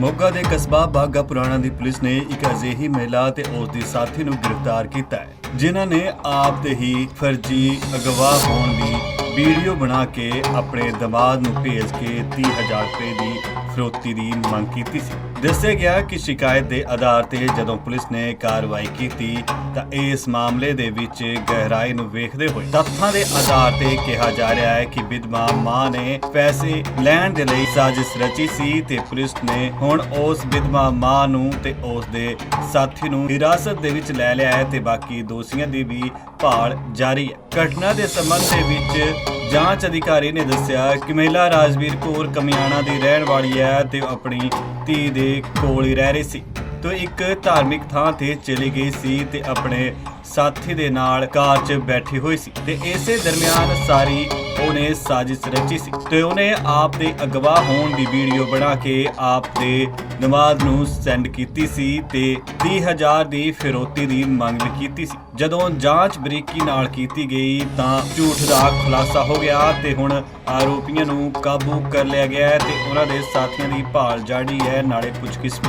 ਮੋਗਾ ਦੇ ਕਸਬਾ ਬਾਗਾ ਪੁਰਾਣਾ ਦੀ ਪੁਲਿਸ ਨੇ ਇੱਕ ਅਜਿਹੀ ਮਹਿਲਾ ਤੇ ਉਸ ਦੀ ਸਾਥੀ ਨੂੰ ਗ੍ਰਿਫਤਾਰ ਕੀਤਾ ਹੈ, ਜਿਨ੍ਹਾਂ ਨੇ ਆਪ ਤੇ ਹੀ ਫਰਜ਼ੀ ਅਗਵਾ ਹੋਣ ਦੀ ਵੀਡੀਓ ਬਣਾ ਕੇ ਆਪਣੇ ਦਮਾਦ ਨੂੰ ਭੇਜ ਕੇ 30000 ਰੁਪਏ ਦੀ ਫਰੋਤੀ ਦੀ ਮੰਗ ਕੀਤੀ ਸੀ। ਦੱਸਿਆ ਗਿਆ ਕਿ ਸ਼ਿਕਾਇਤ ਦੇ ਆਧਾਰ ਤੇ ਜਦੋਂ ਪੁਲਿਸ ਨੇ ਕਾਰਵਾਈ ਕੀਤੀ ਤਾਂ ਇਸ ਮਾਮਲੇ ਦੇ ਵਿੱਚ ਗਹਿਰਾਈ ਨੂੰ ਵੇਖਦੇ ਹੋਏ ਤੱਥਾਂ ਦੇ ਆਧਾਰ ਤੇ ਕਿਹਾ ਜਾ ਰਿਹਾ ਹੈ ਕਿ ਵਿਧਵਾ ਮਾਂ ਨੇ ਪੈਸੇ ਲੈਣ ਦੇ ਲਈ ਸਾਜ਼ਿਸ਼ ਰਚੀ ਸੀ ਤੇ ਪੁਲਿਸ ਨੇ ਹੁਣ ਉਸ ਵਿਧਵਾ ਮਾਂ ਨੂੰ ਤੇ ਉਸ ਦੇ ਸਾਥੀ ਨੂੰ ਹਿਰਾਸਤ ਦੇ ਵਿੱਚ ਲੈ ਲਿਆ ਹੈ ਤੇ ਬਾਕੀ ਦੋਸ਼ੀਆਂ ਦੀ ਵੀ ਭਾਲ ਜਾਰੀ ਹੈ। ਘਟਨਾ ਦੇ ਸੰਬੰਧ ਦੇ ਵਿੱਚ ਜਾਂਚ ਅਧਿਕਾਰੀ ਨੇ ਦੱਸਿਆ ਕਿ ਮਹਿਲਾ ਰਾਜਵੀਰ ਕੌਰ ਕਮਿਆਣਾ ਦੀ ਰਹਿਣ ਵਾਲੀ ਹੈ ਤੇ ਉਹ ਆਪਣੀ ਧੀ ਦੇ ਕੋਲ ਹੀ ਰਹਿ ਰਹੀ ਸੀ। ਤੋ ਇੱਕ ਧਾਰਮਿਕ ਥਾਂ ਤੇ ਚਲੀ ਗਈ ਸੀ ਤੇ ਆਪਣੇ ਸਾਥੀ ਦੇ ਨਾਲ ਕਾਰ 'ਚ ਬੈਠੀ ਹੋਈ ਸੀ। ਤੇ ਇਸੇ ਦਰਮਿਆਨ ਸਾਰੀ ਉਹਨੇ ਸਾਜ਼ਿਸ਼ ਰਚੀ ਸੀ ਤੇ ਉਹਨੇ ਆਪ ਦੇ ਅਗਵਾ ਹੋਣ ਦੀ ਵੀਡੀਓ ਬਣਾ ਕੇ ਆਪ ਦੇ ਨਵਾਜ਼ ਨੂੰ ਸੈਂਡ ਕੀਤੀ ਸੀ ਤੇ 30000 ਦੀ ਫਿਰੌਤੀ ਦੀ ਮੰਗ ਕੀਤੀ ਸੀ। ਜਦੋਂ ਜਾਂਚ ਬਰੀਕੀ ਨਾਲ ਕੀਤੀ ਗਈ ਤਾਂ ਝੂਠ ਦਾ ਖੁਲਾਸਾ ਹੋ ਗਿਆ ਤੇ ਹੁਣ ਆਰੋਪੀਆਂ ਨੂੰ ਕਾਬੂ ਕਰ ਲਿਆ ਗਿਆ ਹੈ ਤੇ ਉਹਨਾਂ ਦੇ ਸਾਥੀਆਂ ਦੀ ਭਾਲ ਜਾਰੀ ਹੈ ਨਾਲੇ ਪੁੱਛਗਿੱਛ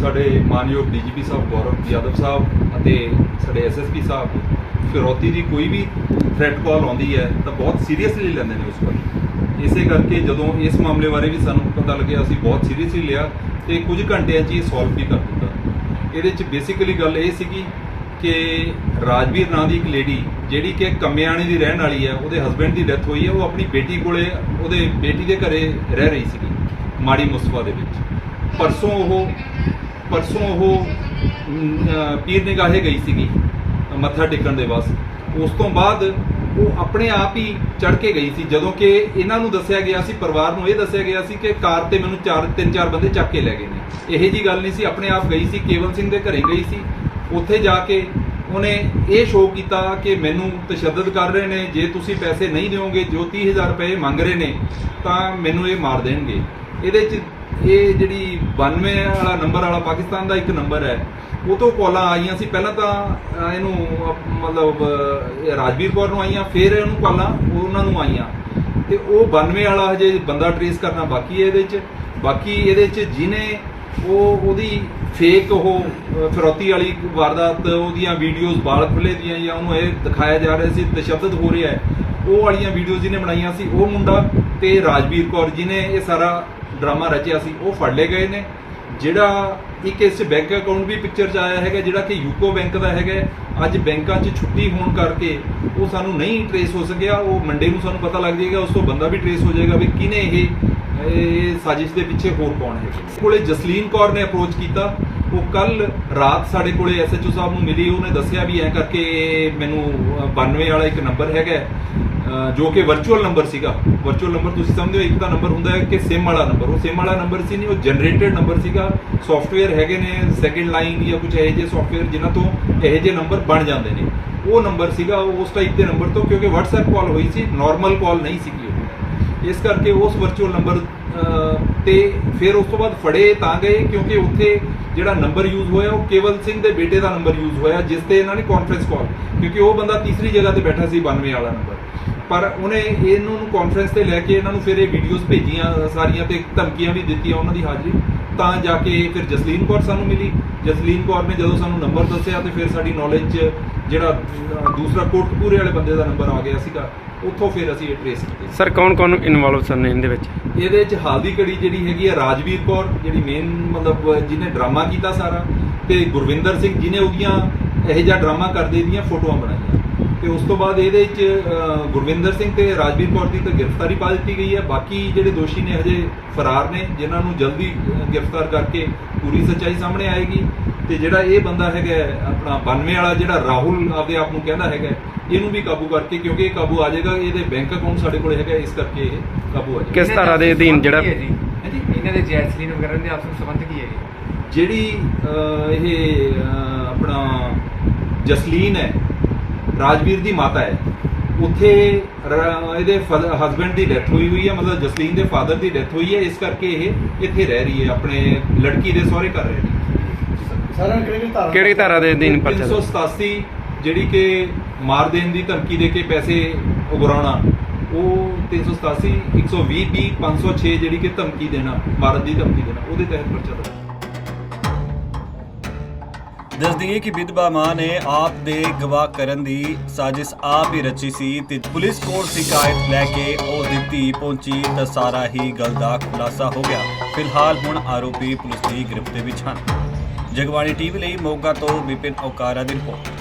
ਸਾਡੇ ਮਾਨਯੋਗ ਡੀਜੀਪੀ ਸਾਹਿਬ ਗੌਰਵ ਯਾਦਵ ਸਾਹਿਬ ਅਤੇ ਸਾਡੇ ਐਸਐਸਪੀ ਸਾਹਿਬ ਫਿਰੌਤੀ ਦੀ ਕੋਈ ਵੀ ਥ੍ਰੈਟ ਕਾਲ ਆਉਂਦੀ ਹੈ ਤਾਂ ਬਹੁਤ ਸੀਰੀਅਸਲੀ ਲੈਂਦੇ ਨੇ ਉਸ ਪਰ ਇਸੇ ਕਰਕੇ ਜਦੋਂ ਇਸ ਮਾਮਲੇ ਬਾਰੇ ਵੀ ਸਾਨੂੰ ਪਤਾ ਲੱਗਿਆ, ਅਸੀਂ ਬਹੁਤ ਸੀਰੀਅਸਲੀ ਲਿਆ ਤੇ ਕੁਝ ਘੰਟਿਆਂ 'ਚ ਇਹ ਸੋਲਵ ਵੀ ਕਰ ਦਿੱਤਾ। ਇਹਦੇ 'ਚ ਬੇਸਿਕਲੀ ਗੱਲ ਇਹ ਸੀਗੀ ਕਿ ਰਾਜਵੀਰ ਨਾਂ ਦੀ ਇੱਕ ਲੇਡੀ ਜਿਹੜੀ ਕਿ ਕਮਿਆਣੀ ਦੀ ਰਹਿਣ ਵਾਲੀ ਹੈ, ਉਹਦੇ ਹਸਬੰਡ ਦੀ ਡੈਥ ਹੋਈ ਹੈ, ਉਹ ਆਪਣੀ ਬੇਟੀ ਕੋਲੇ, ਉਹਦੇ ਬੇਟੀ ਦੇ ਘਰੇ ਰਹਿ ਰਹੀ ਸੀਗੀ, ਮਾੜੀ ਮੁਸਤਫਾ ਦੇ ਵਿੱਚ। ਪਰਸੋਂ ਉਹ ਪਰਸੋਂ ਉਹ ਪੀਰ ਨਿਗਾਹੇ ਗਈ ਸੀਗੀ। ਮੱਥਾ ਟੇਕਣ ਦੇ ਬਸ ਉਸ ਤੋਂ ਬਾਅਦ ਉਹ ਆਪਣੇ ਆਪ ਹੀ ਚੜ ਕੇ ਗਈ ਸੀ। ਜਦੋਂ ਕਿ ਇਹਨਾਂ ਨੂੰ ਦੱਸਿਆ ਗਿਆ ਸੀ, ਪਰਿਵਾਰ ਨੂੰ ਇਹ ਦੱਸਿਆ ਗਿਆ ਸੀ ਕਿ ਕਾਰ ਤੇ ਮੈਨੂੰ ਚਾਰ, ਤਿੰਨ, ਚਾਰ ਬੰਦੇ ਚੱਕ ਕੇ ਲੈ ਗਏ ਨੇ। ਇਹੋ ਜੀ ਗੱਲ ਨਹੀਂ ਸੀ। ਆਪਣੇ ਆਪ ਗਈ ਸੀ, ਕੇਵਲ ਸਿੰਘ ਦੇ ਘਰੇ ਗਈ ਸੀ। ਉੱਥੇ ਜਾ ਕੇ ਉਹਨੇ ਇਹ ਸ਼ੋਅ ਕੀਤਾ ਕਿ ਮੈਨੂੰ ਤਸ਼ੱਦਦ ਕਰ ਰਹੇ ਨੇ। ਜੇ ਤੁਸੀਂ ਪੈਸੇ ਨਹੀਂ ਦਿਓਗੇ, ਜੋ 30000 ਰੁਪਏ ਮੰਗ ਰਹੇ ਨੇ, ਤਾਂ ਮੈਨੂੰ ਇਹ ਮਾਰ ਦੇਣਗੇ। ਇਹਦੇ 'ਚ ਇਹ ਜਿਹੜੀ 92 ਵਾਲਾ ਨੰਬਰ ਵਾਲਾ ਪਾਕਿਸਤਾਨ ਦਾ ਇੱਕ ਨੰਬਰ ਹੈ। ਉਹ ਤੋਂ ਕਾਲਾਂ ਆਈਆਂ ਸੀ। ਪਹਿਲਾਂ ਤਾਂ ਇਹਨੂੰ ਮਤਲਬ ਅਹ, ਰਾਜਵੀਰ ਕੌਰ ਨੂੰ ਆਈਆਂ ਫਿਰ ਇਹਨੂੰ ਕਾਲਾਂ ਉਹਨਾਂ ਨੂੰ ਆਈਆਂ। ਤੇ ਉਹ 92 ਵਾਲਾ ਹਜੇ ਬੰਦਾ ਟ੍ਰੇਸ ਕਰਨਾ ਬਾਕੀ ਹੈ ਇਹਦੇ 'ਚ। ਬਾਕੀ ਇਹਦੇ 'ਚ ਜਿਹਨੇ ਉਹ ਉਹਦੀ ਫੇਕ ਉਹ ਫਿਰੌਤੀ ਵਾਲੀ ਵਾਰਦਾਤ ਉਹਦੀਆਂ ਵੀਡੀਓਜ਼ ਬਾਲ ਖੁੱਲੇ ਦੀਆਂ ਜਾਂ ਉਹਨੂੰ ਇਹ ਦਿਖਾਇਆ ਜਾ ਰਿਹਾ ਸੀ ਤਸ਼ੱਦਦ ਹੋ ਰਿਹਾ ਹੈ। ਉਹ ਵਾਲੀਆਂ ਵੀਡੀਓਜ਼ ਜਿਹਨੇ ਬਣਾਈਆਂ ਸੀ ਉਹ ਮੁੰਡਾ ਤੇ ਰਾਜਵੀਰ ਕੌਰ ਜਿਹਨੇ ਇਹ ਸਾਰਾ ਡਰਾਮਾ ਰਚਿਆ ਸੀ, ਉਹ ਫੜ ਲਏ ਗਏ ਨੇ। ਜਿਹੜਾ ਇੱਕ ਇਸ ਬੈਂਕ ਅਕਾਊਂਟ ਵੀ ਪਿਕਚਰ 'ਚ ਆਇਆ ਹੈਗਾ, ਜਿਹੜਾ ਕਿ ਯੂਕੋ ਬੈਂਕ ਦਾ ਹੈਗਾ, ਅੱਜ ਬੈਂਕਾਂ 'ਚ ਛੁੱਟੀ ਹੋਣ ਕਰਕੇ ਉਹ ਸਾਨੂੰ ਨਹੀਂ ਟਰੇਸ ਹੋ ਸਕਿਆ। ਉਹ ਮੰਡੇ ਨੂੰ ਸਾਨੂੰ ਪਤਾ ਲੱਗ ਜਾਏਗਾ, ਉਸ ਤੋਂ ਬੰਦਾ ਵੀ ਟਰੇਸ ਹੋ ਜਾਏਗਾ ਵੀ ਕਿਹਨੇ ਇਹ ਇਹ ਸਾਜ਼ਿਸ਼ ਦੇ ਪਿੱਛੇ ਹੋਰ ਕੌਣ ਹੈ ਕੋਲੇ ਜਸਲੀਨ ਕੌਰ ਨੇ ਅਪਰੋਚ ਕੀਤਾ। ਉਹ ਕੱਲ ਰਾਤ ਸਾਡੇ ਕੋਲੇ ਐਸਐਚਓ ਸਾਹਿਬ ਨੂੰ ਮਿਲੀ, ਉਹਨੇ ਦੱਸਿਆ ਵੀ ਐ ਕਰਕੇ ਮੈਨੂੰ 92 ਵਾਲਾ ਇੱਕ ਨੰਬਰ ਹੈਗਾ ਜੋ ਕਿ ਵਰਚੁਅਲ ਨੰਬਰ ਸੀਗਾ। ਵਰਚੁਅਲ ਨੰਬਰ ਤੁਸੀਂ ਸਮਝਦੇ ਹੋ, ਇੱਕ ਤਾਂ ਨੰਬਰ ਹੁੰਦਾ ਹੈ ਕਿ ਸਿਮ ਵਾਲਾ ਨੰਬਰ ਉਹ ਸਿਮ ਵਾਲਾ ਨੰਬਰ ਸੀ ਨਹੀਂ, ਉਹ ਜਨਰੇਟਡ ਨੰਬਰ ਸੀਗਾ। ਸੌਫਟਵੇਅਰ ਹੈਗੇ ਨੇ ਸੈਕੰਡ ਲਾਈਨ ਜਾਂ ਕੁਝ ਇਹੋ ਜਿਹੇ ਸੌਫਟਵੇਅਰ ਜਿਨ੍ਹਾਂ ਤੋਂ ਇਹੋ ਜਿਹੇ ਨੰਬਰ ਬਣ ਜਾਂਦੇ ਨੇ। ਉਹ ਨੰਬਰ ਸੀਗਾ ਉਸ ਟਾਈਪ ਦੇ ਨੰਬਰ ਤੋਂ, ਕਿਉਂਕਿ WhatsApp ਕਾਲ ਹੋਈ ਸੀ ਨਾਰਮਲ ਕਾਲ ਨਹੀਂ ਸੀਗੀ ਇਸ ਕਰਕੇ ਉਸ ਵਰਚੁਅਲ ਨੰਬਰ ਤੇ ਫਿਰ ਉਸ ਤੋਂ ਬਾਅਦ ਫੜੇ ਤਾਂ ਗਏ, ਕਿਉਂਕਿ ਉੱਥੇ ਜਿਹੜਾ ਨੰਬਰ ਯੂਜ਼ ਹੋਇਆ, ਉਹ ਕੇਵਲ ਸਿੰਘ ਦੇ ਬੇਟੇ ਦਾ ਨੰਬਰ ਯੂਜ਼ ਹੋਇਆ, ਜਿਸ ਤੇ ਇਹਨਾਂ ਨੇ ਕਾਨਫਰੰਸ ਕਾਲ ਕਿਉਂਕਿ ਉਹ ਬੰਦਾ ਤੀਸਰੀ ਜਗ੍ਹਾ ਤੇ ਬੈਠਾ ਸੀ 92 ਵਾਲਾ ਨੰਬਰ ਪਰ ਉਹਨੇ ਇਹਨੂੰ ਨੂੰ ਕਾਨਫਰੰਸ ਤੇ ਲੈ ਕੇ ਇਹਨਾਂ ਨੂੰ ਫਿਰ ਇਹ ਵੀਡੀਓਜ਼ ਭੇਜੀਆਂ, ਸਾਰੀਆਂ ਤੇ ਧਮਕੀਆਂ ਵੀ ਦਿੱਤੀਆਂ ਉਹਨਾਂ ਦੀ ਹਾਜ਼ਰੀ। ਤਾਂ ਜਾ ਕੇ ਫਿਰ ਜਸਲੀਨ ਕੌਰ ਸਾਨੂੰ ਮਿਲੀ। ਜਸਲੀਨ ਕੌਰ ਨੇ ਜਦੋਂ ਸਾਨੂੰ ਨੰਬਰ ਦੱਸਿਆ, ਤੇ ਫਿਰ ਸਾਡੀ ਨੌਲੇਜ 'ਚ ਜਿਹੜਾ ਦੂਸਰਾ ਕੋਟਕਪੂਰੇ ਵਾਲੇ ਬੰਦੇ ਦਾ ਨੰਬਰ ਆ ਗਿਆ ਸੀਗਾ। ਉੱਥੋਂ ਫਿਰ ਅਸੀਂ ਇਹ ਟ੍ਰੇਸ ਕੀਤੇ। ਸਰ ਕੌਣ ਕੌਣ ਇਨਵੋਲਵ ਸਨ ਇਹਦੇ ਵਿੱਚ? ਇਹਦੇ ਚ ਹਾਲਦੀ ਕੜੀ ਜਿਹੜੀ ਹੈਗੀ ਹੈ ਰਾਜਵੀਰ ਕੌਰ ਜਿਹੜੀ ਮੇਨ ਮਤਲਬ ਜਿਹਨੇ ਡਰਾਮਾ ਕੀਤਾ ਸਾਰਾ ਤੇ ਗੁਰਵਿੰਦਰ ਸਿੰਘ ਜਿਹਨੇ ਉਹਦੀਆਂ ਇਹੋ ਜਿਹਾ ਡਰਾਮਾ ਕਰਦੇ ਦੀਆਂ ਫੋਟੋਆਂ ਬਣਾਈਆਂ। ਤੇ ਉਸ ਤੋਂ ਬਾਅਦ ਇਹਦੇ ਚ ਅਹ, ਗੁਰਵਿੰਦਰ ਸਿੰਘ ਤੇ ਰਾਜਵੀਰ ਕੌਰ ਦੀ ਤਾਂ ਗ੍ਰਿਫਤਾਰੀ ਪਾ ਦਿੱਤੀ ਗਈ ਹੈ। ਬਾਕੀ ਜਿਹੜੇ ਦੋਸ਼ੀ ਨੇ ਹਜੇ ਫਰਾਰ ਨੇ ਜਿਨ੍ਹਾਂ ਨੂੰ ਜਲਦੀ ਗ੍ਰਿਫਤਾਰ ਕਰਕੇ ਪੂਰੀ ਸੱਚਾਈ ਸਾਹਮਣੇ ਆਏਗੀ। ਤੇ ਜਿਹੜਾ ਇਹ ਬੰਦਾ ਹੈਗਾ ਆਪਣਾ 92 ਵਾਲਾ ਜਿਹੜਾ ਰਾਹੁਲ ਆਪਦੇ ਆਪ ਨੂੰ ਕਹਿੰਦਾ ਹੈਗਾ ਇਹਨੂੰ ਵੀ ਕਾਬੂ ਕਰਕੇ ਕਿਉਂਕਿ ਇਹ ਕਾਬੂ ਆ ਜਾਏਗਾ ਇਹਦੇ ਬੈਂਕ ਅਕਾਊਂਟ ਸਾਡੇ ਕੋਲ ਹੈਗਾ ਇਸ ਕਰਕੇ ਇਹ ਕਾਬੂ ਆ ਜਾਏਗਾ। ਕਿਸ ਤਰ੍ਹਾਂ ਦੇ ਅਧੀਨ ਜਿਹੜਾ ਹਾਂਜੀ ਇਹਨਾਂ ਦੇ ਜੈਸਲੀਨ ਵਗੈਰਾ ਦੇ ਆਪਸ ਵਿੱਚ ਸੰਬੰਧ ਕੀ ਹੈ ਜਿਹੜੀ ਇਹ ਆਪਣਾ ਜਸਲੀਨ ਹੈ ਰਾਜਵੀਰ ਦੀ ਮਾਤਾ ਹੈ। ਉੱਥੇ ਇਹਦੇ ਹਸਬੰਡ ਦੀ ਡੈਥ ਹੋਈ ਹੋਈ ਹੈ ਮਤਲਬ ਜਸਲੀਨ ਦੇ ਫਾਦਰ ਦੀ ਡੈਥ ਹੋਈ ਹੈ ਇਸ ਕਰਕੇ ਇਹ ਇੱਥੇ ਰਹਿ ਰਹੀ ਹੈ ਆਪਣੇ ਲੜਕੀ ਦੇ ਸਹੁਰੇ ਘਰ ਰਹਿ ਰਹੀ ਕਿਹੜੀ ਧਾਰਾ ਕਿਹੜੀ ਧਾਰਾ ਦੇ ਅਧੀਨ ਪਰਚਾ 387 ਜਿਹੜੀ ਕਿ ਮਾਰ ਦੇਣ ਦੀ ਧਮਕੀ ਦੇ ਕੇ ਪੈਸੇ ਉਗਰਾਉਣਾ ਉਹ 387 120 ਬੀ 506 ਜਿਹੜੀ ਕਿ ਧਮਕੀ ਦੇਣਾ ਮਾਰਨ ਦੀ ਧਮਕੀ ਦੇਣਾ ਉਹਦੇ ਤਹਿਤ ਪਰਚਾ ਦਰਜ। ਦੱਸਦੀਏ ਕਿ ਵਿਧਵਾ ਮਾਂ ਨੇ ਆਪ ਦੇ ਗਵਾਹ ਕਰਨ ਦੀ ਸਾਜ਼ਿਸ਼ ਆਪ ਹੀ ਰਚੀ ਸੀ ਤੇ ਪੁਲਿਸ ਕੋਲ ਸ਼ਿਕਾਇਤ ਲੈ ਕੇ ਉਸ ਦੀ ਧੀ ਪਹੁੰਚੀ ਤਾਂ ਸਾਰਾ ਹੀ ਗੱਲ ਦਾ ਖੁਲਾਸਾ ਹੋ ਗਿਆ। ਫਿਲਹਾਲ ਹੁਣ ਆਰੋਪੀ ਪੁਲਿਸ ਦੀ ਗ੍ਰਿਫਤ ਦੇ ਵਿੱਚ ਹਨ। ਜਗਬਾਣੀ ਟੀਵੀ ਲਈ ਮੋਗਾ ਤੋਂ ਵਿਪਿਨ ਔਕਾਰਾ ਦੀ ਰਿਪੋਰਟ।